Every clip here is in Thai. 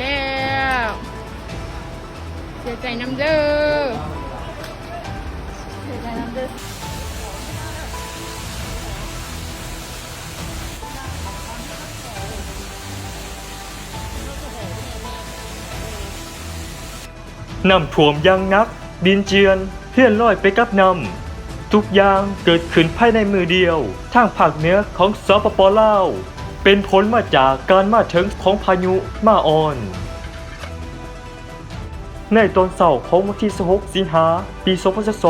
แล้ว เสียใจน้ำเด้อเสียใจน้ำเด้อน้ำท่วมอยังนัก ดินเจียนเลื่อนลอยไปกับน้ำทุกอย่างเกิดขึ้นภายในมือเดียว ทางภาคเหนือของสปปลาว เป็นผลมาจากการมาถึงของพายุมาออน ในตอนเสาร์ของวันที่ 16 สิงหาปี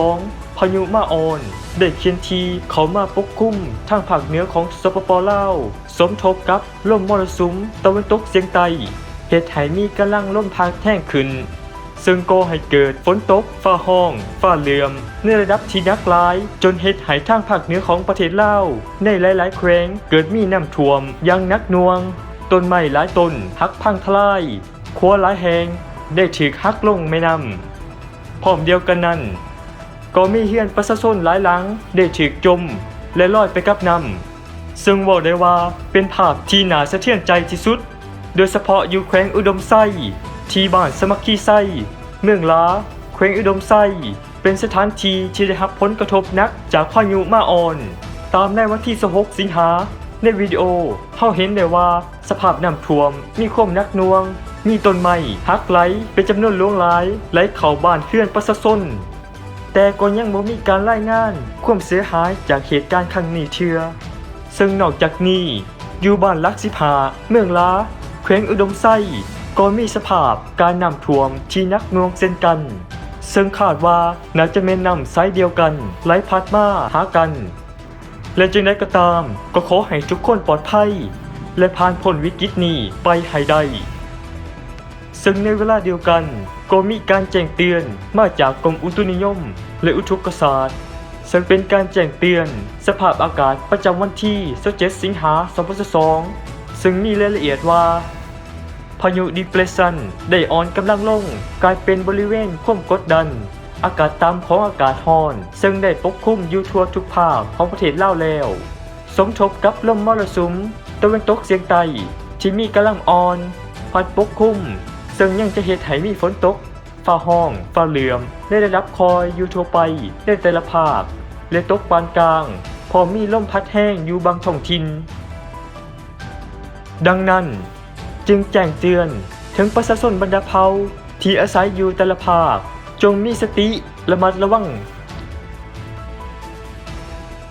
2022 พายุมาออน ได้เคลียนทีเขามาปกคลุมทางภาคเหนือของสปปลาว สมทบกับลมมรสุมตะวันตกเฉียงใต้เหตุให้มีกำลังลมพัดแท่งขึ้น ซึ่งก่อให้เกิดฝนตกฟ้าห้องฟ้าเหลื่อม ในระดับที่นักหลาย จนเฮ็ดให้ทางภาคเหนือของประเทศลาว ในหลายๆแขวงเกิดมีน้ำท่วมอยังนักหน่วง ต้นไม้หลายต้นหักพังทลายครัวหลายแหงได้ถูกหักลงแม่น้ำพร้อมเดียวกันนั้น ก็มีเฮือนประชาชนหลายหลังได้ถูกจม และลอยไปกับน้ำซึ่งบอกได้ว่าเป็นภาพที่น่าสะเทือนใจที่สุด โดยเฉพาะอยู่แขวงอุดมไส้ ที่บ้านสมัคคีไส้เมืองล้าแขวงอุดมไส้เป็นสถานที่ที่ได้รับผลกระทบนักจากพายุมาออน ตามในวันที่16สิงหาในวิดีโอเขาเห็นได้ว่าสภาพน้ำท่วมมีความนักน่วง มีต้นไม้หักไหลเป็นจำนวนหลวงหลายไหลเข้าบ้านเพื่อนประชาชนแต่ก็ยังบ่มีการรายงานความเสียหายจากเหตุการณ์ครั้งนี้เชื่อ ซึ่งนอกจากนี้ อยู่บ้านลักสิพาเมืองล้าแขวงอุดมไส้ ก็มีสภาพการน้ำท่วมที่นักน่วงเช่นกัน ซึ่งคาดว่าน่าจะเป็นน้ำไซส์เดียวกันไหลพัดมาหากัน และจึงได้ก็ตามก็ขอให้ทุกคนปลอดภัย และผ่านพ้นวิกฤตนี้ไปให้ได้ซึ่งในเวลาเดียวกันก็มีการแจ้งเตือนมาจากกรมอุตุนิยม และอุทุกศาสตร์ซึ่งเป็นการแจ้งเตือนสภาพอากาศประจำวันที่17สิงหา2022ซึ่งมีรายละเอียดว่า พายุดิเปรสชันได้อ่อนกำลังลง กลายเป็นบริเวณความกดดัน อากาศต่ำของอากาศร้อน ซึ่งได้ปกคลุมอยู่ทั่วทุกภาคของประเทศลาวแล้ว สมทบกับลมมรสุมตะวันตกเฉียงใต้ที่มีกำลังอ่อน พัดปกคลุม ซึ่งยังจะเหตุให้มีฝนตกฟ้าห้องฟ้าเหลื่อมได้ได้รับคอยอยู่ทั่วไปในแต่ละภาคและตกปานกลาง พอมีลมพัดแห้งอยู่บางท้องถิ่นดังนั้น จึงแจ้งเตือน ถึงประชาชนบรรดาเผ่าที่อาศัยอยู่แต่ละภาค จงมีสติระมัดระวัง